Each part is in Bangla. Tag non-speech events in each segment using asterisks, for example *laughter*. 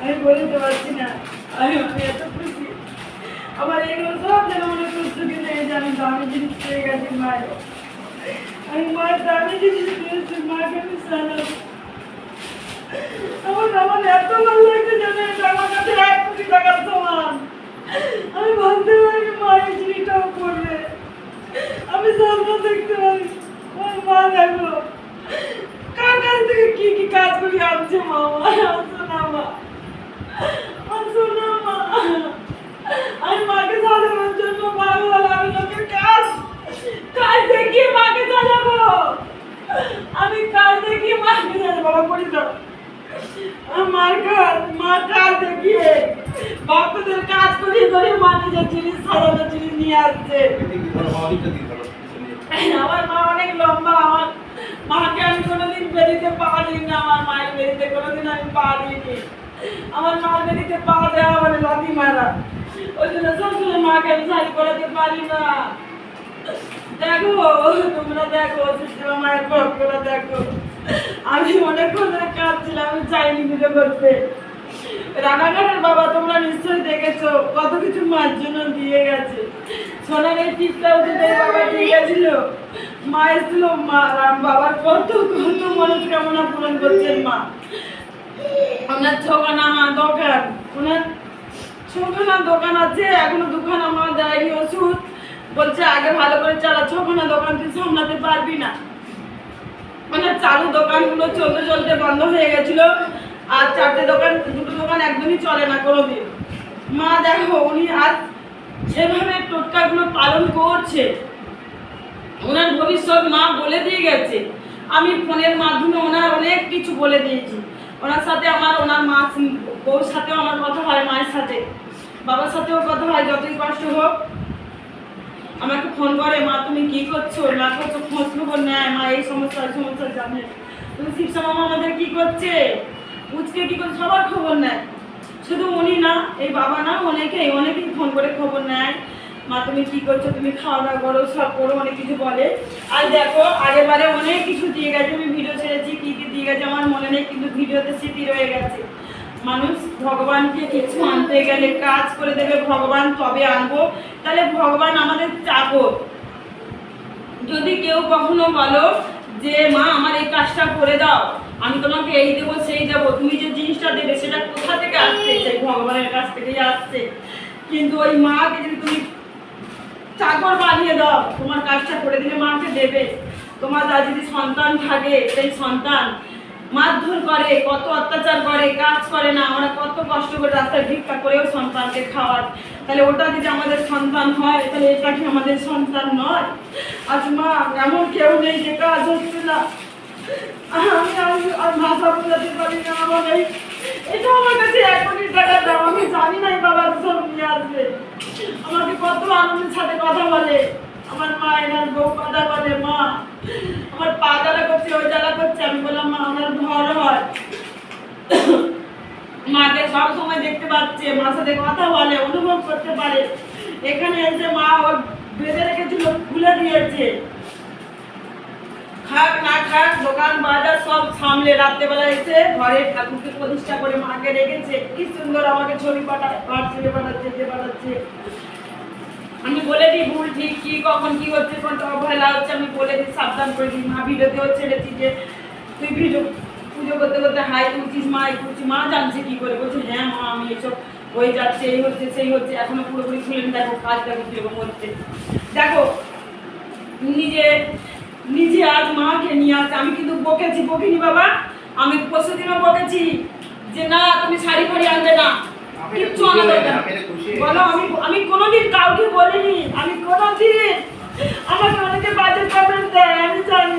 আমি বলতে পারছি না। আমি এত খুশি। আমার এগুলো সব যেন মনে করছ কিন্তু এই যে আমি দামি জিনিস পেয়ে গেছি মায়ের। আমি মায়ের দামি জিনিস পেয়েছি, মাকে আমি সালাম আমার এত ভালো লাগছে যেন এটা আমার কাছে এক কোটি টাকার আমি ভাবতে পারি মা জিনিসটাও করবে। আমি স্বপ্ন দেখতে পারি। আমার মা দেখো। কার কাছ থেকে কি কি কাজ করি আনছে মা আমার আসো না মা? আসো না মা? আমি মাকে সাজানোর জন্য পাগল আমি লোকের কাজ কাজ দেখিয়ে মাকে সাজাবো। আমি কাজ দেখিয়ে মাকে সাজাবো। বাবা পড়ি দাও আমার কাজ মা কাজ দেখিয়ে ভক্তদের কাজ করে মাকে যে জিনিস সাজানো জিনিস নিয়ে আসছে। আমার মা অনেক লম্বা আমার মাকে আমি কোনোদিন বেরিতে পারি না আমার মায়ের বেরিতে কোনোদিন আমি পারিনি আমার মা বেরিতে পা দেওয়া মানে লাথি মারা। ওই জন্য সবসময় মাকে আমি সারি করাতে পারি না। দেখো, তোমরা দেখো মায়ের দেখো। আমি অনেকক্ষণ ধরে কাঁদছিলাম, আমি চাইনি পুজো করতে। রানাঘাটের বাবা তোমরা নিশ্চয়ই দেখেছ, কত কিছু মার জন্য দিয়ে গেছে। সোনার এই টিপটাও বাবা দিয়ে গেছিল। মা এসেছিল, মা, রাম বাবার কত কত মনস্কামনা পূরণ করছেন মা। ওনার ছখানা দোকান, ওনার ছখানা দোকান আছে, এখনও দোকান আমার দেয়নি ওষুধ। বলছে, আগে ভালো করে চালা, ছখানা দোকান তুই সামলাতে পারবি না। মানে চালু দোকানগুলো চলতে চলতে বন্ধ হয়ে গেছিল। আর চারটে দোকান, দুটো দোকান একদমই চলে না কোনোদিন। মা, দেখো, উনি আজ যেভাবে টোটকাগুলো পালন করছে, ওনার ভবিষ্যৎ মা বলে দিয়ে গেছে। আমি ফোনের মাধ্যমে ওনার অনেক কিছু বলে দিয়েছি। ওনার সাথে আমার, ওনার মা, বউর সাথেও আমার কথা হয়, মায়ের সাথে। বাবার সাথেও কথা হয়, যতই কষ্ট হোক। আমাকে ফোন করে, মা, তুমি কি করছ? না করছ, খোঁজ খবর নেয়, মা, এই সমস্যা এই সমস্যা জানে। তুমি শিবসা মামা আমাদের কি করছে? উচকে কি করছে সবার খবর নেয়। শুধু উনি না, এই বাবা না অনেকেই অনেকেই ফোন করে খবর নেয়। মা, তুমি কি করছ? তুমি খাওয়া দাওয়া করো, সব করো, অনেক কিছু বলে। আর দেখো, আগের বারে অনেক কিছু দিয়ে গেছে, আমি ভিডিও ছেড়েছি, কি কি দিয়ে গেছে আমার মনে নেই, কিন্তু ভিডিওতে স্মৃতি রয়ে গেছে। মানুষ ভগবানকে কিছু আনতে গেলে কাজ করে দেবে, ভগবান তবে আনব। তাহলে ভগবান আমাদের চাকর যদি কেউ কখনো বলো যে, মা, আমার এই কাজটা করে দাও। আমি তোমাকে এই দেবো, সেই দেবো, তুমি যে জিনিসটা দেবে, সেটা কোথা থেকে আসছে? সেই ভগবানের কাছ থেকেই আসছে। কিন্তু ওই মাকে যদি তুমি চাকর বানিয়ে দাও, তোমার কাজটা করে দিলে মাকে দেবে। তোমার আর যদি সন্তান থাকে, সেই সন্তান মারধর করে, কত অত্যাচার করে, কাজ করে না, আমরা কত কষ্ট করে রাস্তায় ভিক্ষা করেও সন্তানকে খাওয়ার তাহলে ওটা যদি আমাদের সন্তান হয়, তাহলে এটা কি আমাদের সন্তান নয়? আজ মা, এমন কেউ নেই যে কাজ হচ্ছে না। আমি আর ভাষা বোঝাতে পারি না আমার কাছে এক কোটি আমি জানি না এই বাবা সব নিয়ে আসবে আমাকে কত আনন্দের সাথে কথা বলে আমার মা এনার বউ কথা বলে মা আমার পা জ্বালা করছে ওই জ্বালা করছে আমি বললাম মা আমার ভর হয় মাকে সব সময় দেখতে পাচ্ছে, মার সাথে কথা বলে, অনুভব করতে পারে। এখানে এসে মা ওর বেঁধে রেখেছিল, খুলে দিয়েছে। খাক না খাক দোকান, বাজার সব সামলে রাত্রেবেলা এসে ঘরে ঠাকুরকে প্রতিষ্ঠা করে মাকে রেখেছে। কি সুন্দর আমাকে ছবি পাঠায় হোয়াটসঅ্যাপে পাঠাচ্ছে যে পাঠাচ্ছে। আমি বলে দিই, ভুল ঠিক, কি, কখন, কি হচ্ছে কোনটা অবহেলা হচ্ছে, আমি বলে দিই, সাবধান করে দিই। মা ভিডিওতেও ছেড়েছি যে, তুই ভিডিও, পুজো করতে করতে হাই তুলছিস, মা এই করছিস, মা জানছে কি করে, বলছে হ্যাঁ মা, আমি এসব হয়ে যাচ্ছে, এই হচ্ছে, সেই হচ্ছে, এখনও পুরোপুরি খুলেন দেখো কাজ দেখো কীরকম হচ্ছে। দেখো, নিজে নিজে আজ মাকে নিয়ে আসছে। আমি কিন্তু বকেছি বকিনি বাবা। আমি পরশু দিনও বকেছি যে না তুমি শাড়ি ফাড়ি আনবে না। কিচ্ছু আনা দরকার বলো আমি আমি কোনোদিন কাউকে বলিনি। আমি কোনোদিন আমাকে অনেকে বাজে কমেন্ট দেয় আমি জানি।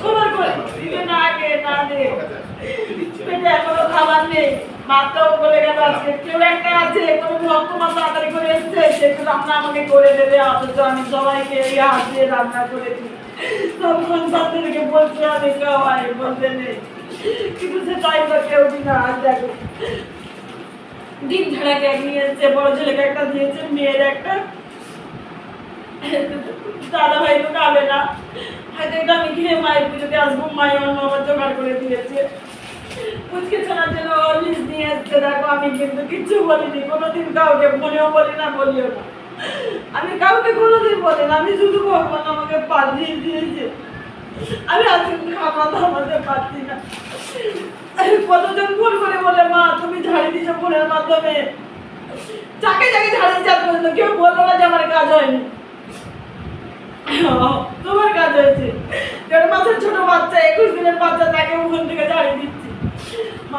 সবার করে কে না কে না দে পেটে এখনও খাবার নেই মাথাও বলে গেল আজকে কেউ একটা আছে কোনো ভক্ত তাড়াতাড়ি করে এসছে সে রান্না আমাকে করে দেবে অথচ আমি সবাইকে এই হাত দিয়ে রান্না করে দিই সব বলছে আমি খাওয়াই বলতে নেই কিন্তু সে তাই বা কেউ না আজ দেখো ডিম ঝাড়াকে এক নিয়ে এসছে বড় ছেলেকে একটা দিয়েছে, মেয়ের একটা দাদা ভাই তো খাবে না। হয়তো এটা আমি খেয়ে মায়ের পুজোতে আসব মায়ের অন্য আমার জোগাড় করে দিয়েছে। পুচকে ছোনার জন্য লিস্ট নিয়ে এসছে দেখো আমি কিন্তু কিচ্ছু বলিনি, কোনোদিন কাউকে মনেও বলি না, বলিও না। আমি কাউকে কোনোদিন বলি না, আমি শুধু ভগবান আমাকে পাঠিয়ে দিয়েছে। আমি আজকে খাবার থামাতে পারছি না। কতজন ফোন করে বলে, মা, তুমি ঝাড়ি দিছো ফোনের মাধ্যমে? যাকে যাকে ঝাড়ি দিচ্ছে কেউ বলল না যে আমার কাজ হয়নি। তোমার কাজ হয়েছে। দেড় মাসের ছোট বাচ্চা, একুশ দিনের বাচ্চা, তাকে ওখান থেকে ঝাড়ি দিচ্ছি।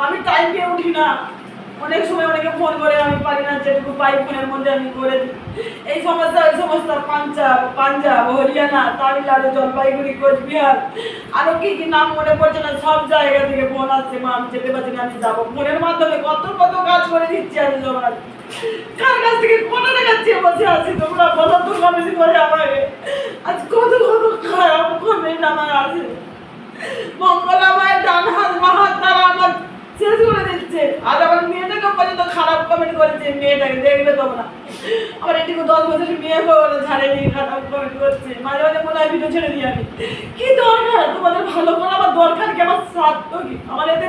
আমি টাইম পেয়ে উঠি না। অনেক সময় অনেকে ফোন করে, আমি পারি না, যেটুকু পাই ফোনের মধ্যে আমি করে দিই। এই সমস্যা, ওই সমস্যা পাঞ্জাব পাঞ্জাব হরিয়ানা, তামিলনাড়ু, জলপাইগুড়ি, কোচবিহার, আরও কি কি নাম মনে পড়ছে না, সব জায়গা থেকে ফোন আসছে, মা, আমি যেতে পারছি না, আমি যাব। ফোনের মাধ্যমে কত কত কাজ করে দিচ্ছি আমি সবার কার কাছ থেকে কোনো চেয়ে বসে আছি তোমরা, বলো তো কমেন্ট করে আমাকে। আজ কত কত খারাপ কমেন্ট আমার আছে। মঙ্গলা মায়ের ডান হাত মাহাত তারা আমার আমার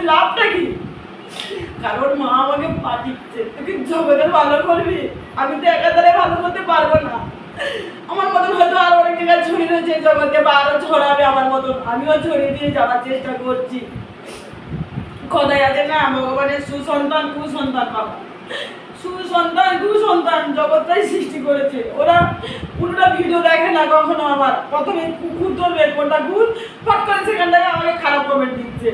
লাভটা কি? কারণ মা আমাকে তুই ভালো করবি। আমি তো একাধারে ভালো করতে পারব না। আমার মতন হয়তো আরও অনেক জায়গায় ছড়িয়ে রয়েছে বা ছড়াবে আমার মতন। আমিও ছড়িয়ে দিয়ে যাওয়ার চেষ্টা করছি। কথায় আছে না ভগবানের সুসন্তান, কুসন্তান, বাবা। সুসন্তান, কুসন্তান জগৎটাই সৃষ্টি করেছে। ওরা পুরোটা ভিডিও দেখে না কখনো আমার প্রথমে কুকুর ধরবে, কোনটা কুকুর? ফট করে সেখানটায় আমাকে খারাপ কমেন্ট দিচ্ছে।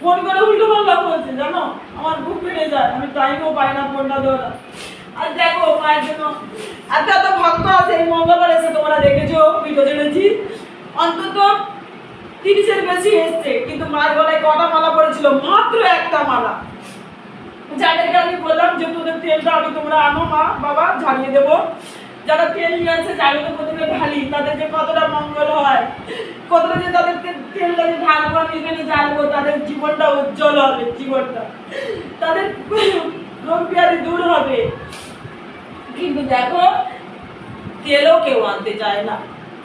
ফোন করে উল্টো পাল্টা বলছে, জানো, আমার বুক ফেটে যায়, আমি টাইমও পাই না ফোনটা ধরা আর দেখো মায়ের জন্য এত এত ভক্ত আছে, এই মঙ্গলবার এসে তোমরা দেখেছ ভিডিও ছেড়েছি অন্তত তিরিশের বেশি এসছে, কিন্তু মায়ের গলায় কটা মালা পড়েছিল? মাত্র একটা মালা। যাদেরকে আমি বললাম যে তোদের তেলটা আমি তোমরা আনো, মা, বাবা, ঝাড়িয়ে দেবো। যারা তেল নিয়ে আসছে জায়গাটা প্রথমে ঢালি। তাদের যে কতটা মঙ্গল হয়, কতটা যে তাদের তে- তেলটা যে ঢালবো, আমি এখানে জ্বালবো তাদের জীবনটা উজ্জ্বল হবে, জীবনটা। তাদের রোগ ব্যাধি দূর হবে। কিন্তু দেখো, তেলও কেউ আনতে চায় না।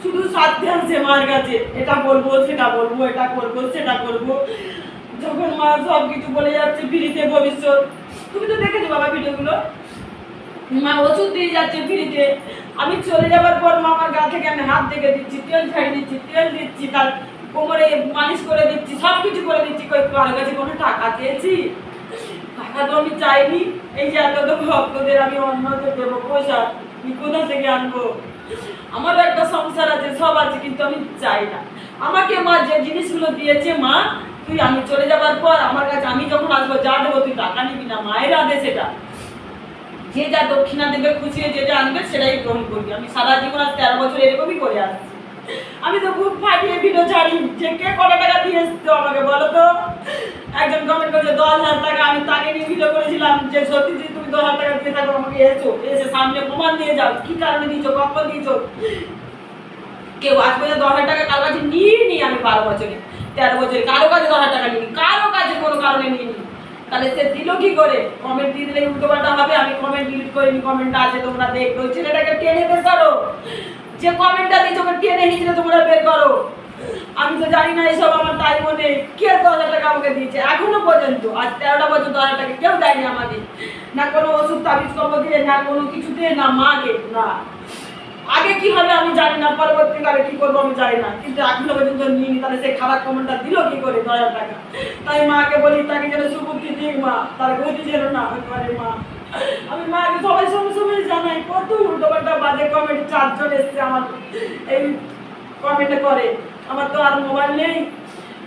শুধু সাধ্যে আছে মার কাছে এটা বলব, সেটা বলব, এটা করব, সেটা করব। যখন মা সব কিছু বলে যাচ্ছে, ফ্রিতে ভবিষ্যৎ। তুমি তো দেখেছ বাবা ভিডিওগুলো? মা ওষুধ দিয়ে যাচ্ছে ফ্রিতে। আমি চলে যাবার পর মা আমার গা থেকে আমি হাত দেখে দিচ্ছি, তেল ছাড়িয়ে দিচ্ছি, তেল দিচ্ছি, তার কোমরে মালিশ করে দিচ্ছি সব কিছু করে দিচ্ছি। কারও কাছে কোনো টাকা চেয়েছি? টাকা তো আমি চাইনি। এই যে এত তো ভক্তদের আমি অন্যদের দেবো, পয়সা কোথা থেকে আনব? আমারও একটা সংসার আছে, সব আছে, কিন্তু আমি চাই না। আমাকে মা যে জিনিসগুলো দিয়েছে, মা, তুই আমি চলে যাবার পর আমার কাছে আমি যখন আসব, যা দেবো তুই টাকা নিবি না, মায়ের আদেশ এটা। যে যা দক্ষিণা দেবে, খুশি যে যা আনবে, সেটাই গ্রহণ করবি। আমি সারা জীবন আজ তেরো বছর এরকমই করে আসছি। আমি তো খুব ফাটিয়ে ভিডিও ছাড়ি, যে কে কত টাকা দিয়ে এসছো আমাকে বলো তো? একজন কমেন্ট করেছে, দশ হাজার টাকা, আমি তাকে নিয়ে ভিডিও করেছিলাম যে সত্যি যদি তুমি দশ হাজার টাকা দিয়ে থাকো আমাকে এসো এসে সামনে প্রমাণ দিয়ে যাও কি কারণে দিয়েছ কখন দিয়েছ কেউ আজ পর্যন্ত দশ হাজার টাকা কারও কাছে নিয়ে নি আমি বারো বছরে তেরো বছরে কারও কাছে দশ হাজার টাকা নিই কারও কাছে কোনো কারণে নিয়ে নি তাহলে সে দিল কি করে কমেন্ট দিয়ে দিলে উল্টো পাল্টা হবে আমি কমেন্ট ডিলিট করিনি কমেন্টটা আছে তোমরা দেখো ওই ছেলেটাকে টেনে বের করো যে কমেন্টটা দিয়েছে ওকে টেনে হিঁচড়ে তোমরা বের করো। আমি তো জানি না এসব আমার তাই মনে কে দশ হাজার টাকা আমাকে দিয়েছে। এখনও পর্যন্ত, আজ তেরোটা বছর দশ হাজার টাকা কেউ দেয়নি আমাকে। না কোনো ওষুধ তাবিজ কর্ম দিয়ে, না কোনো কিছু দিয়ে না মাকে, না। আগে কি হবে আমি জানি না, পরবর্তীকালে কি করব আমি জানি না। কিন্তু এখনও পর্যন্ত নিয়ে তাহলে সেই খারাপ কমেন্টটা দিল কি করে দশ হাজার টাকা? তাই মাকে বলি, তাকে যেন সুবুদ্ধি দিক মা, তার গতি যেন না হতে পারে মা। আমি মাকে সবাই সঙ্গে সঙ্গে জানাই, কত উল্টো পাল্টা বাজে কমেন্ট চারজন এসছে আমার এই কমেন্টে করে। আমার তো আর মোবাইল নেই।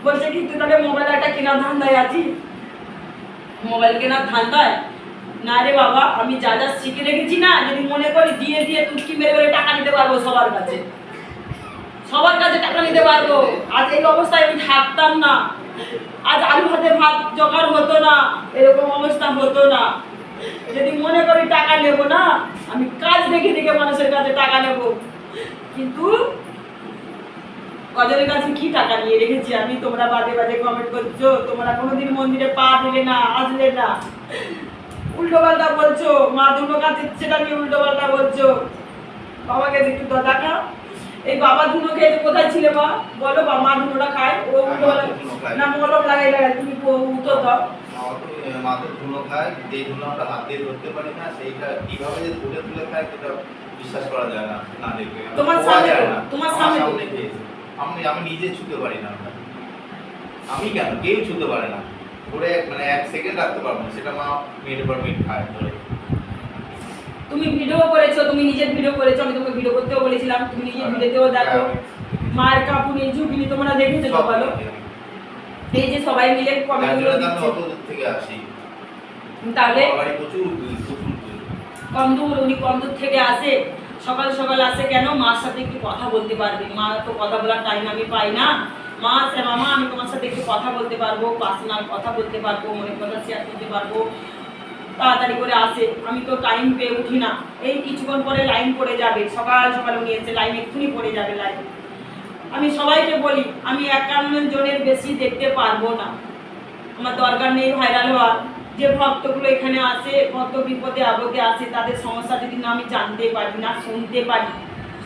বলছে কি, তুই তাহলে মোবাইল একটা কেনার ধান্দায় আছি মোবাইল কেনার ধান্দায়? না রে বাবা, আমি যা যা শিখে রেখেছি না, যদি মনে করি দিয়ে দিয়ে তুটকি মেরে মেরে টাকা নিতে পারব সবার কাছে। সবার কাছে টাকা নিতে পারব। আজ এই অবস্থায় আমি থাকতাম না। আজ আলু ভাতে ভাত জোগাড় হতো না, এরকম অবস্থা হতো না। যদি মনে করি টাকা নেব না, আমি কাজ দেখে দেখে মানুষের কাছে টাকা নেব। কিন্তু কজনের কাছে কি টাকা নিয়ে রেখেছি আমি? তোমরা বাজে বাজে কমেন্ট করছ। তোমরা কোনোদিন মন্দিরে পা দিলে না আসলে না। উল্টো পাল্টা বলছো মা দুটো কাছে সেটা নিয়ে উল্টো পাল্টা বলছো। বাবাকে একটু তো দেখা এই বাবা দুটো খেয়ে কোথায় ছিলে মা? বলো বা মা দুটোটা খায়। ও উল্টো না মলম লাগাই লাগাই তুমি উত্তর দাও মাথায় ধুলো খায়। যে ধুলো আমরা হাত দিয়ে ধরতে পারি না সেইটা কীভাবে যে তুলে তুলে খায় সেটা বিশ্বাস করা যায় না। না দেখলে তোমার সামনে তো। তোমার সামনে তো। আমি আমি নিজে ছুতে পারি না ওটা। আমি কেন? কেউ ছুতে পারে না। ধরে মানে এক সেকেন্ড রাখতে পারব না। সেটা মা মিনিট পর মিনিট খায় ধরে। তুমি ভিডিও করেছ তুমি নিজের ভিডিও করেছ আমি তোমাকে ভিডিও করতেও বলেছিলাম। তুমি নিজের ভিডিওতেও দেখো। মায়ের কাপড় এই ঝুঁকিনি তোমরা দেখেছ তো আমি। এই যে সবাই মিলে কমেন্টগুলো দিচ্ছে। দূর থেকে আসি। তাহলে প্রচুর দূর, প্রচুর দূর। উনি কন্দুর থেকে আসে। সকাল সকাল আসে কেন? মার সাথে একটু কথা বলতে পারবে। মা তো কথা বলার টাইম আমি পাই না। মা আসে মামা, আমি তোমার সাথে একটু কথা বলতে পারব পার্সোনাল কথা বলতে পারব, মনের কথা শেয়ার করতে পারব। তাড়াতাড়ি করে আসে। আমি তো টাইম পেয়ে উঠি না। এই কিছুক্ষণ পরে লাইন পড়ে যাবে। সকাল সকাল উনি এসে লাইন এক্ষুনি পড়ে যাবে লাইন আমি সবাইকে বলি, আমি একান্ন জনের বেশি দেখতে পারব না। আমার দরকার নেই ভাইরাল হওয়ার। যে ভক্তগুলো এখানে আসে কত বিপদে আপদে আসে, তাদের সমস্যা যদি না আমি জানতে পারি না, শুনতে পারি,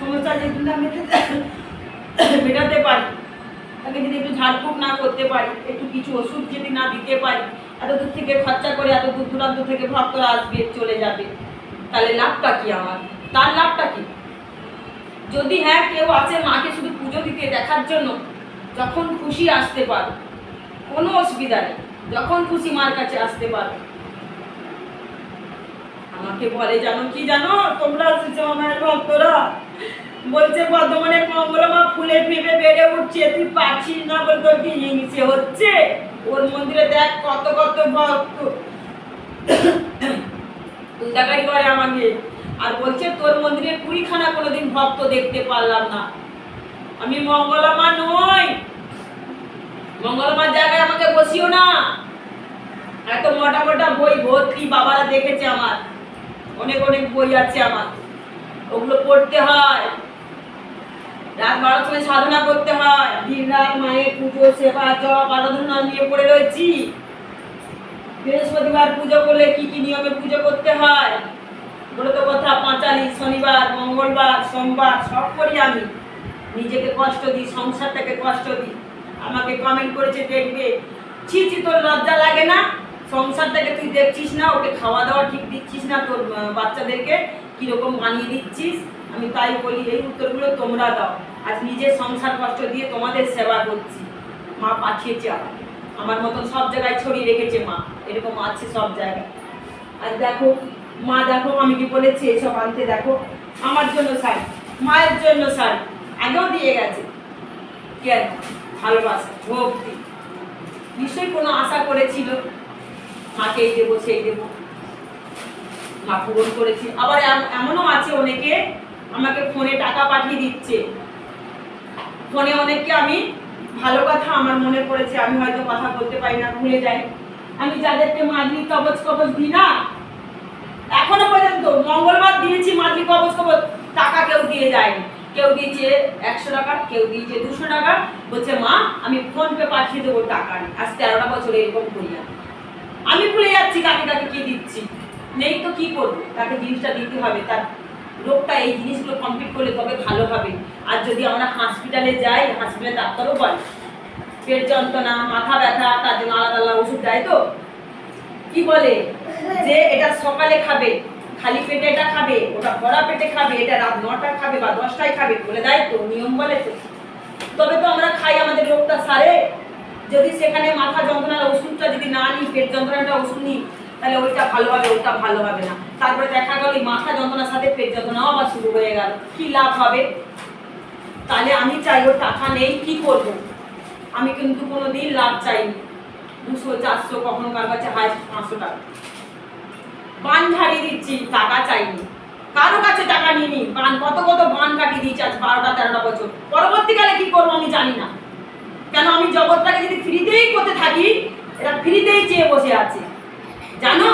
সমস্যা যদি না *coughs* মেটাতে পারি, তাকে যদি একটু ঝাড়ফুঁক না করতে পারি, একটু কিছু ওষুধ যদি না দিতে পারি, এত দূর থেকে খরচা করে এত দূর দূরান্ত থেকে ভক্তরা আসবে, চলে যাবে, তাহলে লাভটা কি আমার? তার লাভটা কি? যদি হ্যাঁ কেউ আছে মাকে শুধু পুজো দিতে দেখার জন্য, যখন খুশি আসতে পারো, কোনো অসুবিধা নেই। যখন খুশি মার কাছে আসতে পারো। আমাকে বলে জানো কি জানো? তোমরা ভক্তরা। বলছে, বর্ধমানের মঙ্গলমা ফুলে ফেপে বেড়ে উঠছে, তুই পাচ্ছিস না বলে তোর কি হিংসে হচ্ছে? ওর মন্দিরে দেখ কত কত ভক্ত। উল্টাকারি করে আমাকে। আর বলছে, তোর মন্দিরে কুড়িখানা কোনোদিন ভক্ত দেখতে পারলাম না। আমি মঙ্গলমা নই। মঙ্গলবার জায়গায় আমাকে বসিও না। এত মোটা মোটা বই ভর্তি বাবারা দেখেছে আমার। অনেক অনেক বই আছে আমার। ওগুলো পড়তে হয়। রাত বারোটার সময় সাধনা করতে হয়। দিন রাত মায়ের পুজো, সেবা, জপ, আরাধনা নিয়ে পড়ে রয়েছি। বৃহস্পতিবার পুজো করলে কি কি নিয়মে পুজো করতে হয়? বলে তো কথা পাঁচালি, শনিবার, মঙ্গলবার, সোমবার সব করি আমি। নিজেকে কষ্ট দিই, সংসারটাকে কষ্ট দিই। আমাকে কমেন্ট করেছে দেখবে। ছি ছি, তোর লজ্জা লাগে না? সংসারটাকে তুই দেখছিস না, ওকে খাওয়া দাওয়া ঠিক দিচ্ছিস না তোর বাচ্চাদেরকে? কীরকম বানিয়ে দিচ্ছিস? আমি তাই বলি, এই উত্তরগুলো তোমরা দাও। আজ নিজের সংসার কষ্ট দিয়ে তোমাদের সেবা করছি। মা পাঠিয়েছে আমার মতন সব জায়গায় ছড়িয়ে রেখেছে মা। এরকম আছে সব জায়গায়। আর দেখো, মা দেখো, আমি কি বলেছি, এসব আনতে দেখো। আমার জন্য শাড়ি, মায়ের জন্য শাড়ি। আগেও দিয়ে গেছে। কেন ভালোবাসা, ভক্তি। নিশ্চয়ই কোনো আশা করেছিল? মাকে এই দেবো, সেই দেবো। মা পূরণ করেছি। আবার এমনও আছে অনেকে, আমাকে ফোনে টাকা পাঠিয়ে দিচ্ছে। ফোনে অনেককে আমি ভালো কথা আমার মনে পড়েছে, আমি হয়তো কথা বলতে পারি না, ভুলে যাই। আমি যাদেরকে মাঝি কবচ কবচ দিই না, এখনও পর্যন্ত মঙ্গলবার দিয়েছি মাঝি কবচ কবচ, টাকা কেউ দিয়ে যায়নি। কেউ দিয়েছে একশো টাকা, কেউ দিয়েছে দুশো টাকা। বলছে, মা, আমি ফোন পে পাঠিয়ে দেবো টাকা আজ তেরোটা বছর এরকম করি আমি। ভুলে যাচ্ছি কাকে কাকে কি দিচ্ছি। নেই তো কি করব? তাকে জিনিসটা দিতে হবে। তার রোগটা এই জিনিসগুলো কমপ্লিট করলে তবে ভালো হবে? আর যদি আমরা হসপিটালে যাই হসপিটালে ডাক্তারও বলে। পেট যন্ত্রণা, মাথা ব্যথা, তার জন্য আলাদা আলাদা ওষুধ দেয় তো। কি বলে? যে এটা সকালে খাবে খালি পেটে এটা খাবে, ওটা ভরা পেটে খাবে, এটা রাত নটা খাবে বা দশটায় খাবে, বলে দেয় তো, নিয়ম বলে তো। তবে তো আমরা খাই, আমাদের রোগটা সারে। যদি সেখানে মাথা যন্ত্রণার ওষুধটা যদি না নিই, পেট যন্ত্রণাটা ওষুধ নিই, তাহলে ওইটা ভালো হবে ওটা ভালো হবে না। তারপরে দেখা গেল মাথা যন্ত্রণার সাথে পেট যন্ত্রণাও আবার শুরু হয়ে গেল। কি লাভ হবে? তাহলে আমি চাই, ওর টাকা নেই, কি করব? আমি কিন্তু কোনো দিন লাভ চাইনি। দুশো, চারশো, কখনো কার কাছে হাইস্ট পাঁচশো টাকা। বান ঝাড়িয়ে দিচ্ছি, টাকা চাইনি। কারও কাছে টাকা নিইনি, বান, কত কত বান কাটিয়ে দিয়েছি আজ বারোটা, তেরোটা বছর। পরবর্তীকালে কি করব আমি জানি না। কেন আমি জগৎটাকে যদি ফ্রিতেই করতে থাকি এটা ফ্রিতেই চেয়ে বসে আছে। জানো,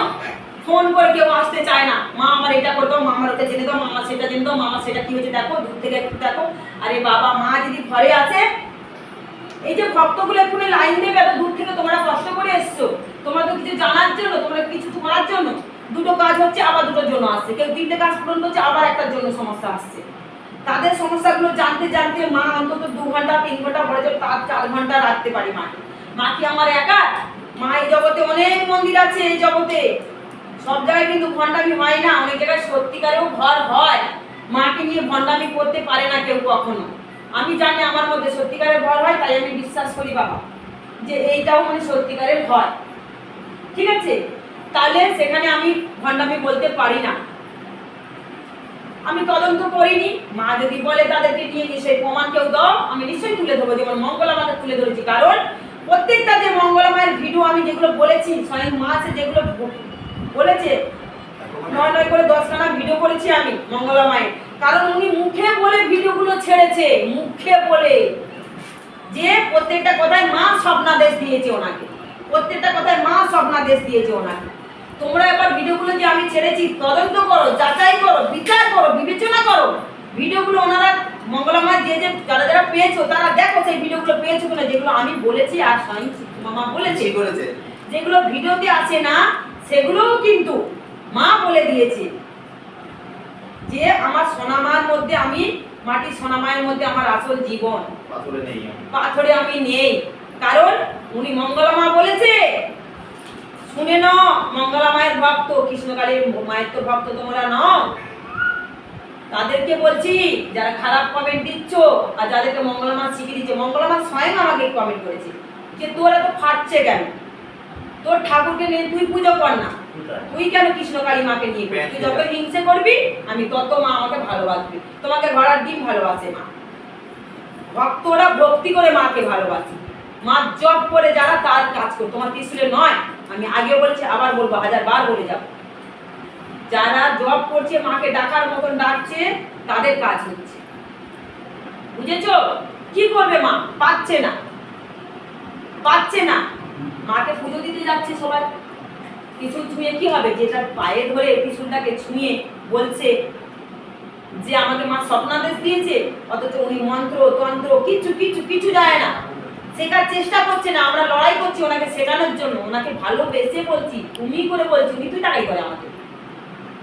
ফোন করে কেউ আসতে চায় না। মা আমার এটা করে দাও, মা আমার ওটা জেনে দাও, মা আমার সেটা জেনে দাও, মা আমার সেটা কি হয়েছে দেখো, দূর থেকে একটু দেখো। আরে বাবা, মা যদি ঘরে আছে, এই যে ভক্তগুলো এক্ষুনি লাইন দেবে, এত দূর থেকে তোমরা কষ্ট করে এসছো। তোমরা তো কিছু জানার জন্য, তোমরা কিছু করার জন্য। দুটো কাজ হচ্ছে, আবার দুটোর জন্য আসছে। কেউ তিনটে কাজ পূরণ করছে, আবার একটার জন্য সমস্যা আসছে। তাদের সমস্যাগুলো জানতে জানতে মা অন্তত দু ঘণ্টা, তিন ঘণ্টা পরে যাবে তার চার ঘণ্টা রাখতে পারি মাকে। মা কি আমার একা? মা এই জগতে অনেক মন্দির আছে এই জগতে। সব জায়গায় কিন্তু ভণ্ডামি হয় না, অনেক জায়গায় সত্যিকারেও ঘর হয়। মাকে নিয়ে ভণ্ডামি করতে পারে না কেউ কখনো। আমি জানি আমার মধ্যে সত্যিকারের ভর হয়, তাই আমি বিশ্বাস করি বাবা, যে এইটাও মানে সত্যিকারের হয় ঠিক আছে? তাহলে সেখানে আমি ভণ্ডামি বলতে পারি না। আমি তদন্ত করিনি। মা যদি বলে তাদেরকে নিয়ে গিয়ে সেই প্রমাণ কেউ দাও, আমি নিশ্চয়ই তুলে ধরবো, যেমন মঙ্গলা মাকে তুলে ধরেছি। কারণ প্রত্যেকটা যে মঙ্গলা মায়ের ভিডিও আমি যেগুলো বলেছি, স্বয়ং মা আছে যেগুলো বলেছে, নয় নয় করে দশখানা ভিডিও করেছি আমি মঙ্গলা মায়ের। কারণ উনি মুখে বলে ভিডিওগুলো ছেড়েছে, মুখে বলে। যে প্রত্যেকটা কথায় মা স্বপ্নাদেশ দিয়েছে ওনাকে। প্রত্যেকটা কথায় মা স্বপ্নাদেশ দিয়েছে ওনাকে। তোমরা এবার ভিডিওগুলো যে আমি ছেড়েছি তদন্ত করো যাচাই করো বিচার করো বিবেচনা করো। ভিডিওগুলো ওনারা মঙ্গলা মায়ের যে যে যারা যারা পেয়েছ তারা দেখো সেই ভিডিওগুলো পেয়েছ কিনা যেগুলো আমি বলেছি আর স্বয়ং মামা বলেছে। ঠিক যেগুলো ভিডিওতে আছে না সেগুলোও কিন্তু মা বলে দিয়েছে। যে আমার সোনামার মধ্যে আমি মাটির সোনামায়ের মধ্যে আমার আসল জীবন। পাথরে নেই পাথরে আমি নেই। কারণ উনি মঙ্গলা মা বলেছে। শুনে ন মঙ্গলা মায়ের ভক্ত কৃষ্ণকালীর মায়ের তো ভক্ত তোমরা নও। তাদেরকে বলছি যারা খারাপ কমেন্ট দিচ্ছ আর যাদেরকে মঙ্গলা মা শিখিয়ে দিচ্ছে মঙ্গলা মা স্বয়ং আমাকে কমেন্ট করেছে যে তোর এত ফাটছে কেন? তোর ঠাকুরকে নিয়ে তুই পুজো কর না। তুই কেন কৃষ্ণকালী মাকে নিয়ে করবি? তুই যত হিংসে করবি আমি তত মা আমাকে ভালোবাসবি। তোমাকে ঘরার ডিম ভালোবাসে মা। ভক্তরা ভক্তি করে মাকে ভালোবাসে। মা জব করে যারা তার কাজ করে তোমার ত্রিশুলে নয়? আমি আগেও বলেছি, আবার বলব, হাজার বার বলে যাব। যারা জব করছে, মাকে ডাকার মতন ডাকছে, তাদের কাজ হচ্ছে। বুঝেছ? কি করবে মা? পাচ্ছে না। পাচ্ছে না। মাকে পুজো দিতে যাচ্ছে সবাই। ত্রিশুল ছুঁয়ে কি হবে? যেটা পায়ে ধরে ত্রিশুলটাকে ছুঁয়ে বলছে যে, আমাকে মা স্বপ্নাদেশ দিয়েছে, অথচ উনি মন্ত্র, তন্ত্র, কিছু কিছু কিছু যায় না। শেখার চেষ্টা করছে না, আমরা লড়াই করছি ওনাকে শেখানোর জন্য। ওনাকে ভালোবেসে বলছি, তুমি করে বলছি উনি তুই টাকাই করে আমাকে।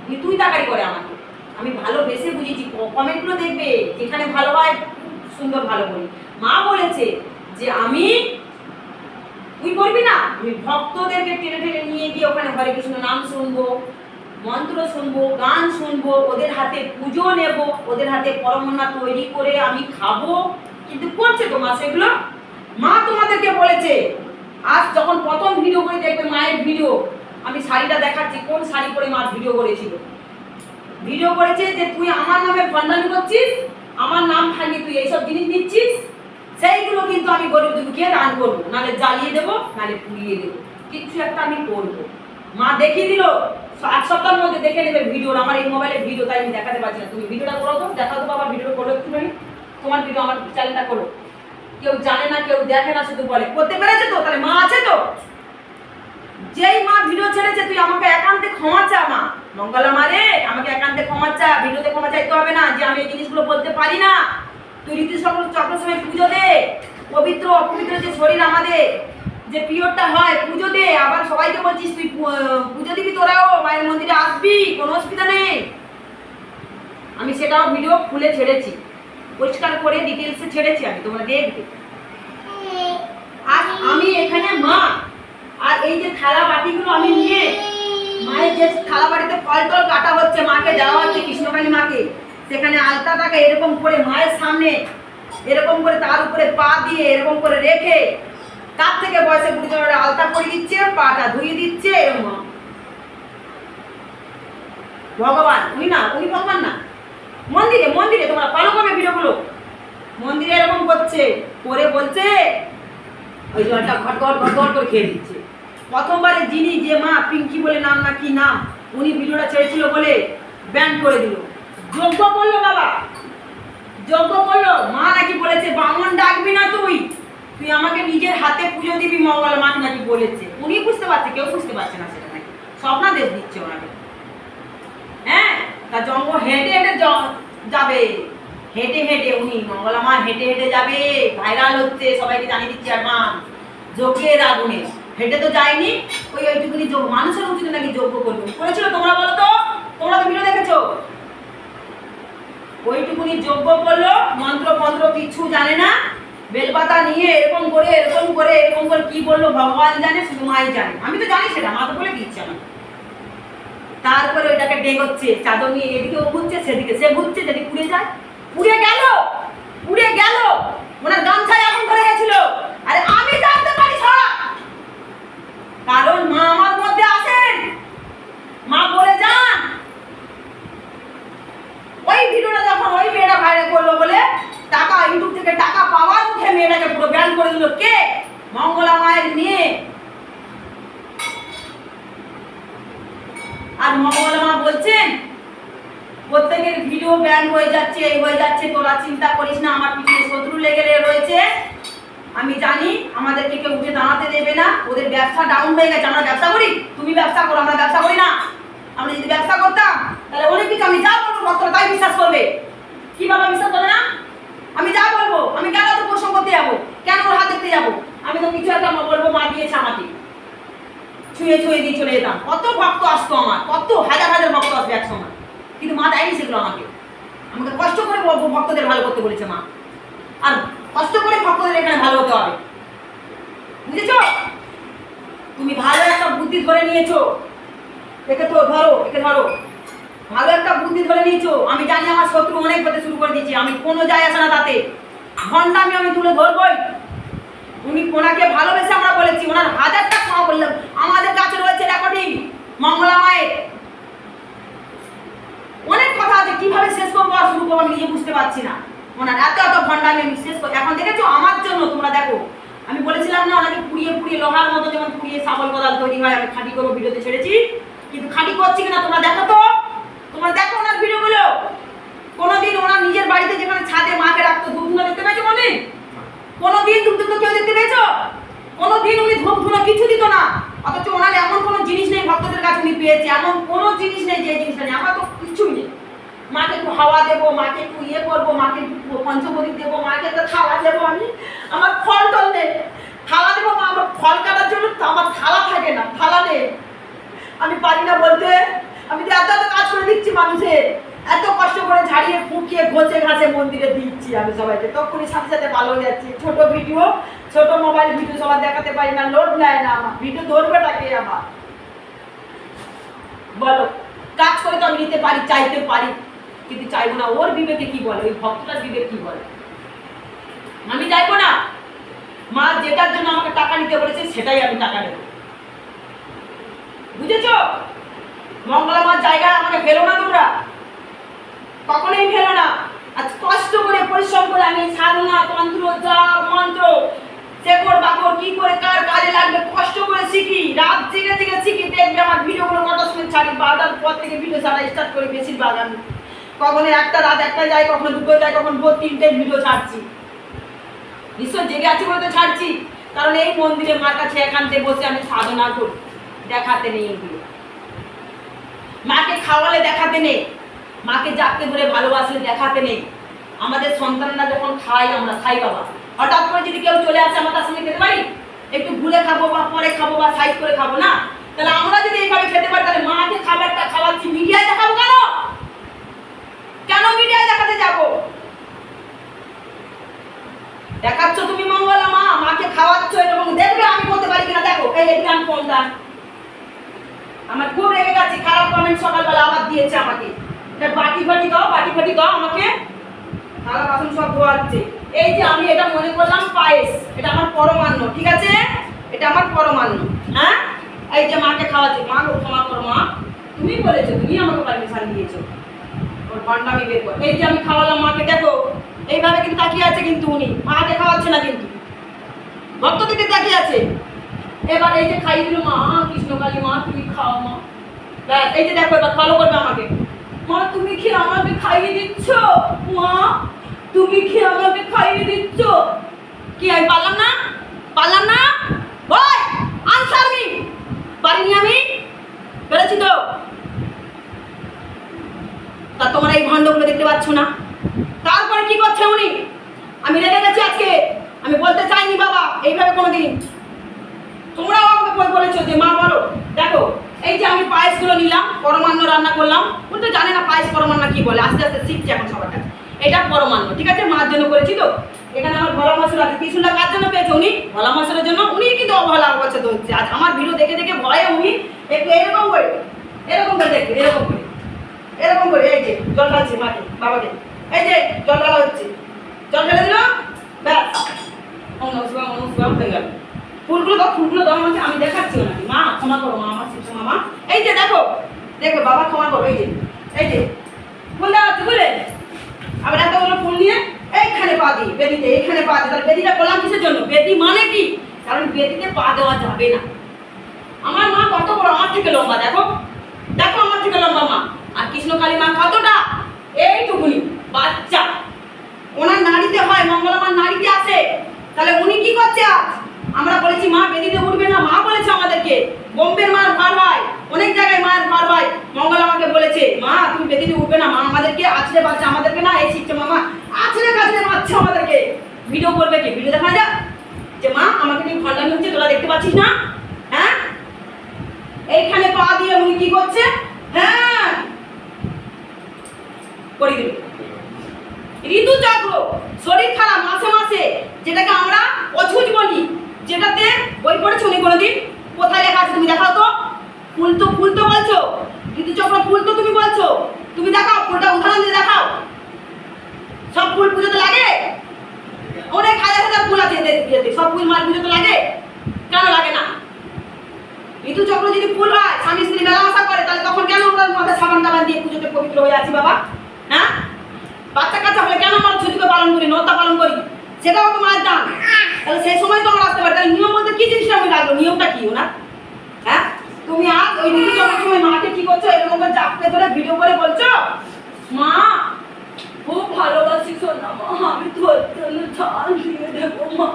উনি তুই টাকাই করে আমাকে। আমি ভালোবেসে বুঝেছি কমেন্টগুলো দেখবে, যেখানে ভালো হয় সুন্দর ভালো বলি মা বলেছে যে, আমি, তুই করবি না? আমি ভক্তদেরকে টেনে টেনে নিয়ে গিয়ে ওখানে হরে কৃষ্ণ নাম শুনব, মন্ত্র শুনব, গান শুনব, ওদের হাতে পুজো নেব, ওদের হাতে পরমন্না তৈরি করে আমি খাব। কিন্তু করছে তো মা সেগুলো? মা তোমাদেরকে বলেছে, আজ যখন প্রথম ভিডিও করে দেখবে মায়ের ভিডিও আমি শাড়িটা দেখাচ্ছি, কোন শাড়ি পরে মা ভিডিও করেছিল। ভিডিও করেছে যে তুই আমার নামে ভণ্ডামি করছিস, আমার নাম ভাঙিয়ে তুই এইসব জিনিস নিচ্ছিস সেইগুলো কিন্তু আমি গরিব দুঃখীকে দান করব, নাহলে জ্বালিয়ে দেবো, নাহলে পুড়িয়ে দেবো। কিচ্ছু একটা আমি করব। মা দেখিয়ে দিল এক সপ্তাহের মধ্যে দেখে নেবে ভিডিও আমার এই মোবাইলে ভিডিও তাই আমি দেখাতে পারছি না। তুমি ভিডিওটা করো তো, দেখাও তো বাবা ভিডিও করো একটুখানি। তোমার ভিডিও আমার চ্যানেলটা করো। কেউ জানে না, কেউ দেখে না, শুধু বলে। করতে পেরেছে তো? তাহলে মা আছে তো? যেই মা ভিডিও ছেড়েছে, তুই আমাকে একান্তে ক্ষমা চা মা। মঙ্গলা মা রে, আমাকে একান্তে ক্ষমা চা। ভিডিওতে ক্ষমা চাইতে হবে না, যে আমি এই জিনিসগুলো বলতে পারি না। তুই রীতি সকল চক্র সময় পুজো দে। পবিত্র অপবিত্র যে শরীর আমাদের, যে পিরিয়ডটা হয়, পুজো দে। আবার সবাইকে বলছিস, তুই পুজো দিবি তোরাও, মায়ের মন্দিরে আসবি, কোনো অসুবিধা নেই। আমি সেটাও ভিডিও খুলে ছেড়েছি। পরিষ্কার করে ডিটেলসে ছেড়েছি আমি, তোমরা দেখবে। আর আমি এখানে মা, আর এই যে থালা বাটিগুলো আমি নিয়ে, মায়ের যে থালা বাটিতে ফল টল কাটা হচ্ছে, মাকে দেওয়া হচ্ছে, কৃষ্ণকালী মাকে, সেখানে আলতাটাকে এরকম করে মায়ের সামনে, এরকম করে তার উপরে পা দিয়ে এরকম করে রেখে, তার থেকে বয়সে গুরুজনেরা আলতা করে দিচ্ছে, পাটা ধুয়ে দিচ্ছে, এরকম। ভগবান উনি না উনি ভগবান না। মন্দিরে মন্দিরে, তোমরা ফলো করবে ভিডিওগুলো মন্দিরে এরকম করছে, করে বলছে, ওই জলটা ঘট ঘট ঘট ঘট করে খেয়ে দিচ্ছে। প্রথমবারে যিনি যে মা পিঙ্কি বলে নাম না কি নাম, উনি ভিডিওটা ছেড়েছিল বলে ব্যান করে দিল। যজ্ঞ করল বাবা। যজ্ঞ করল। মা নাকি বলেছে, বামন ডাকবি না তুই। তুই আমাকে নিজের হাতে পুজো দিবি মঙ্গল। মা নাকি বলেছে। উনি বুঝতে পারছে, কেউ বুঝতে পারছে না সেটা নাকি। স্বপ্নাদেশ দিচ্ছে ওনাকে। তা জঙ্গল হেঁটে হেঁটে যাবে। হেঁটে হেঁটে উনি মঙ্গলা মা হেঁটে হেঁটে যাবে। ভাইরাল হচ্ছে, সবাইকে জানিয়ে দিচ্ছে অ্যাডভান্স যজ্ঞের আগুনে। হেঁটে তো যায়নি, ওই ওইটুকুনি মানুষের উচিত নাকি যজ্ঞ করবে? করেছিল তোমরা বলো তো? তোমরা তো ভিডিও দেখেছ? ওইটুকুনি যজ্ঞ করল, মন্ত্র মন্ত্র কিছু জানে না। বেলপাতা নিয়ে এরকম করে এরকম করে এরকম করে কি বলল, ভগবান জানে, শুধু মাই জানে। আমি তো জানি সেটা, মা তো বলে দিচ্ছে আমাকে তারপরে ওইটাকে ডেগোচ্ছে চাদর নিয়ে এদিকে ও ঘুরছে, সেদিকে, সে ঘুরছে যদি পুড়ে যায়, পুড়ে গেল পুড়ে গেল। ওনার গামছায় আগুন ধরে গেছিল। আরে আমি জানতে পারি সব। কারণ মা আমার মধ্যে আছেন। মা বলে যান। ওই ভিডিওটা যখন ওই মেয়েটা ভাইরাল করল বলে টাকা ইউটিউব থেকে টাকা পাওয়ার মুখে মেয়েটাকে পুরো ব্যান করে দিল কে মঙ্গলা মায়ের মেয়ে আর মঙ্গলা মা বলছেন প্রত্যেকের ভিডিও ব্যান হয়ে যাচ্ছে, এই হয়ে যাচ্ছে, তোরা চিন্তা করিস না, আমার পিছনে শত্রু লেগে রয়েছে। আমি জানি আমাদেরকে কেউ উঠে দাঁড়াতে দেবে না, ওদের ব্যবসা ডাউন হয়ে গেছে, আমরা ব্যবসা করি? তুমি ব্যবসা করো, আমরা ব্যবসা করি না। আমরা যদি ব্যবসা করতাম, তাহলে অনেক কিছু আমি যা বলব ভক্তরা তাই বিশ্বাস করবে। কি বাবা বিশ্বাস করবে না? আমি যা বলব, আমি কেন তো প্রশ্ন করতে যাব? কেন ওর হাত দেখতে যাব? আমি তো কিছু একটা বলব, মা দিয়েছে আমাকে। ছুঁয়ে ছুঁয়ে দিয়ে চলে যেতাম। কত ভক্ত আসতো আমার, কত হাজার হাজার ভক্ত আসবে এক সময়। কিন্তু মা দেয়নি সেগুলো আমাকে। আমাকে কষ্ট করে ভক্তদের ভালো করতে বলেছে মা। আর কষ্ট করে ভক্তদের এখানে ভালো হতে হবে। বুঝেছ? তুমি ভালো একটা বুদ্ধি ধরে নিয়েছো। একে তো ধরো, একে ধরো। ভালো একটা বুদ্ধি ধরে নিয়েছো। আমি জানি আমার শত্রু অনেক হতে শুরু করে দিয়েছি। আমি কোনো যায় আসে না তাতে। ঘণ্টা আমি আমি তুলে ধরবই। উনি ওনাকে ভালোবেসে আমরা বলেছি। ওনার হাজারটা খাওয়া বললাম আমাদের কাছে রয়েছে রেকর্ডিং। মঙ্গলা মায়ের। কীভাবে শেষ করব আর শুরু করব নিজে বুঝতে পারছি না। ওনার এত এত ঘণ্টা আমি শেষ করি এখন দেখেছ? আমার জন্য তোমরা দেখো, আমি বলেছিলাম না ওনাকে পুড়িয়ে পুড়িয়ে লোহার মতো যেমন পুড়িয়ে সাবল কোদাল তৈরি হয়, আমি খাঁটি করব ভিডিওতে ছেড়েছি। কিন্তু খাঁটি করছি কিনা তোমরা দেখো তো। তোমরা দেখো ওনার ভিডিওগুলো। কোনোদিন ওনার নিজের বাড়িতে যেখানে ছাদে মাকে রাখতো ধূপ ধুনো দেখতে পেয়েছ কোনদিন কোনোদিন ধূপ ধুনো কেউ দেখতে পেয়েছ? কোনোদিন উনি ধূপ ধুনো কিছু দিত না। অথচ ওনার এমন কোনো জিনিস নেই ভক্তদের কাছে উনি পেয়েছে। এমন কোনো জিনিস নেই যে জিনিসটা নেই। আমার তো কিছুই নেই। মাকে একটু হাওয়া দেবো, মাকে একটু ইয়ে করব, মাকে একটু পঞ্চমদী দেবো, মাকে একটা থালা দেবো আমি। আমার ফল টল নেই থালা দেবো মা, আমার ফল কাটার জন্য তো আমার থালা থাকে না, থালা নেই আমি পারি না বলতে। আমি তো এত এত কাজ করে দিচ্ছি মানুষের এত কষ্ট করে ঝাড়িয়ে ফুকিয়ে ঘষে ঘাসে মন্দিরে দিচ্ছি আমি সবাইকে। তখনই সাথে সাথে ভালো হয়ে যাচ্ছি। ছোট ভিডিও, ছোট মোবাইল ভিডিও সবার দেখাতে পারি না লোড নেয় না আমার। ভিডিও ধরবেটা কে আমার বলো, কাজ করে তো আমি নিতে পারি, চাইতে পারি। কিন্তু চাইব না, ওর বিবেকে কি বলে, ওই ভক্তটার বিবেক কি বলে? আমি চাইব না। মা যেটার জন্য আমাকে টাকা নিতে বলেছে, সেটাই আমি টাকা নেব বুঝেছ? মঙ্গলা মার জায়গায় আমাকে ফেলো না তোমরা। কখনোই ফেলো না। আজ কষ্ট করে, পরিশ্রম করে আমি সাধনা, তন্ত্র, জপ, মন্ত্র, শেকড়, বাকড়, কি করে, কার কাজে লাগবে, কষ্ট করে শিখি। রাত জেগে জেগে শিখি। দেখবে আমার ভিডিওগুলো কটার সময় ছাড়ি। বারোটার পর থেকে ভিডিও ছাড়া স্টার্ট করি, বেশিরভাগ আমি। কখনো একটা রাত একটা যায় কখনো দুটো যায় কখনো ভোর তিনটে ভিডিও ছাড়ছি। নিশ্চয় জেগে আছি বলে তো ছাড়ছি। কারণ এই মন্দিরে মার কাছে একান্তে বসে আমি সাধনা করি, দেখাতে নেই এগুলো। মাকে খাওয়ালে দেখাতে নেই, মাকে জাগতে ধরে ভালোবাসলে দেখাতে নেই। আমাদের সন্তানরা যখন খাই আমরা খাই বাবা। হঠাৎ করে যদি কেউ চলে আসে আমার তার সঙ্গে খেতে পারি? একটু ভুলে খাব বা পরে খাব বা সাইজ করে খাব না? তাহলে আমরা যদি এইভাবে খেতে পারি, তাহলে মাকে খাবারটা খাওয়াচ্ছি, মিডিয়ায় দেখাবো কেন? কেন মিডিয়ায় দেখাতে যাব? দেখাচ্ছ তুমি মঙ্গলা মা, মাকে খাওয়াচ্ছ এরকম দেখবে আমি বলতে পারি কিনা। দেখো, এই এটি আমি আমার খুব রেগে গেছে, খারাপ কমেন্ট সকালবেলা আবার দিয়েছে আমাকে। বাটি ফাটি দাও, বাটি ফাটি দাও, আমাকে থালা বাসন সব ধোয়াচ্ছে। এই যে আমি এটা মনে করলাম পায়েস, এটা আমার পরমান্ন, ঠিক আছে? এটা আমার পরমান্ন হ্যাঁ? এই যে মাকে খাওয়াচ্ছি, মা ক্ষমা করো মা। তুমি বলেছ, তুমি আমাকে পারমিশন দিয়েছ। এই যে আমি খাওয়ালাম মাকে, দেখো, এইভাবে কিন্তু তাকিয়ে আছে কিন্তু উনি। মাকে খাওয়াচ্ছে না কিন্তু। ভক্ত দিতে তাকিয়ে আছে। এবার এই যে খাইয়ে দিল মা কৃষ্ণকালী মা, তুমি খাও মা। এই যে দেখো, এবার ফলো করবে আমাকে। মা, তুমি কি আমাকে খাইয়ে দিচ্ছ? মা, তুমি কি আমাকে খাইয়ে দিচ্ছ? কি, আমি পারলাম না? পারলাম না? ওই আনসার মি পারিনি আমি বেরোচ্ছি তো। তা তোমরা এই ভাণ্ডগুলো দেখতে পাচ্ছ না। তারপরে কি করছে উনি? আমি রেগে গেছি আজকে। আমি বলতে চাইনি বাবা, এইভাবে কোনোদিন। তোমরাও আমাকে বল বলেছ যে, মা, বলো। দেখো, এই যে আমি পায়েসগুলো নিলাম, পরমান্ন রান্না করলাম। উনি তো জানে না পায়েস পরমান্ন কি বলে। আস্তে আস্তে শিখছে এখন সবার কাছে। এটা পরমান্ন, ঠিক আছে? মার জন্য করেছি তো। এখানে আমার ভোলা মশলা আছে। ত্রিশুলটা কার জন্য পেয়েছে উনি? ভোলা মশলার জন্য উনি কিন্তু অবহেলা অবচ্ছেদ হচ্ছে। আজ আমার ভিডিও দেখে দেখে ভয়ে উনি একটু এরকম করে এরকম করে দেখবে, এরকম করে। এরকম করে এই যে জল ঢালছে মাকে বাবাকে। এই যে জল ঢালা হচ্ছে। জল ঢেলে দিল ব্যাস। হয়ে গেল। ফুলগুলো দাও ফুলগুলো দাও আমাকে আমি দেখাচ্ছি ওনাকে। মা ক্ষমা করো মা আমার শিশু মামা। এই যে দেখো দেখো বাবা ক্ষমা করো এই যে এই যে। ফুল দেওয়া হচ্ছে বুঝলে আবার এতগুলো ফুল নিয়ে এইখানে পা দিই বেদিতে এইখানে পা দিই। তাহলে বেদিটা কিসের জন্য? বেদি মানে কি? কারণ বেদিতে পা দেওয়া যাবে না। আমার মা কত বড় আমার থেকে লম্বা দেখো। দেখো আমার থেকে লম্বা মা। কৃষ্ণকালী মা কতটা? এইটুকুনি, বাচ্চা। ওনার নাড়িতে হয়, মঙ্গলমার নাড়িতে আসে। তাহলে উনি কি করছে আজ? আমরা বলেছি, মা, বেদিতে উঠবে না। মা বলেছে আমাদেরকে, বোম্বের মার ভার হয়, অনেক জায়গায় মায়ের ভার হয়। মঙ্গল আমাকে বলেছে, মা, তুমি বেদিতে উঠবে না। মা আমাদেরকে আছড়ে বাচ্চা আমাদেরকে না, এই শিখছে মামা, আছড়ে কাছড়ে বাচ্চা আমাদেরকে। ভিডিও করবে কি? ভিডিও দেখা যাক। যে মা, আমাকে নিয়ে খন্ডানি হচ্ছে, তোরা দেখতে পাচ্ছিস না? হ্যাঁ? এইখানে পা দিয়ে উনি কি করছে? হ্যাঁ? করে দিল ঋতুচক্র শরীর খারাপ মাসে মাসে, যেটাকে আমরা অছুজ বলি, যেটাতে বই পড়েছো উনি কোনোদিন? কোথায় লেখা আছে তুমি দেখাও তো। ফুল তো ফুল তো বলছো, ঋতুচক্র ফুল তো তুমি বলছো। তুমি দেখাও, ফুলটা উদাহরণ দিয়ে দেখাও। সব ফুল পুজোতে লাগে? অনেক হাজার হাজার ফুল আছে সব ফুল মার পুজোতে লাগে? কেন লাগে না? ঋতুচক্র যদি ফুল হয়, স্বামী স্ত্রী মেলামেশা করে, তাহলে তখন কেন আমরা মাথায় সাবান টাবান দিয়ে পুজোতে পবিত্র হয়ে আছি বাবা? হ্যাঁ? বাচ্চা কাচ্চা হলে কেন আমরা ছুটিকে পালন করি নতা পালন করি? সেটাও তো মায়ের দান। তাহলে সেই সময় তো আমরা আসতে পারি। তাহলে নিয়ম বলতে কি জিনিসটা আমি লাগল নিয়মটা কি ওনার? হ্যাঁ? তুমি আজ ওই ঋতু চলার সময় মাকে কি করছ? এরকম করে চাপতে ধরে ভিডিও করে বলছো? মা, খুব ভালোবাসি সোনা মা, আমি তোর জন্য ছাল দিয়ে দেবো মা।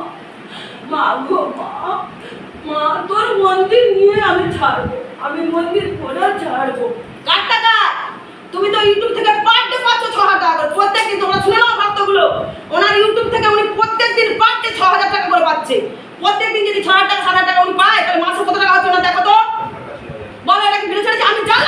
মা গো মা মা, তোর মন্দির নিয়ে আমি ছাড়বো। আমি মন্দির পুরো ছাড়বো। কার টাকা? তুমি তো ইউটিউব থেকে পার ডে পাচ্ছ ছ হাজার টাকা করে। প্রত্যেকদিন তোমরা শুনে নাও ভক্তগুলো ওনার ইউটিউব থেকে উনি প্রত্যেকদিন দিন ডে ছ হাজার টাকা করে পাচ্ছে। প্রত্যেকদিন যদি ছ হাজার টাকা সাত হাজার টাকা উনি পায়, তাহলে মাসে কত টাকা হচ্ছে না দেখো তো। বলো, এটা কি ভিডিও আমি জানি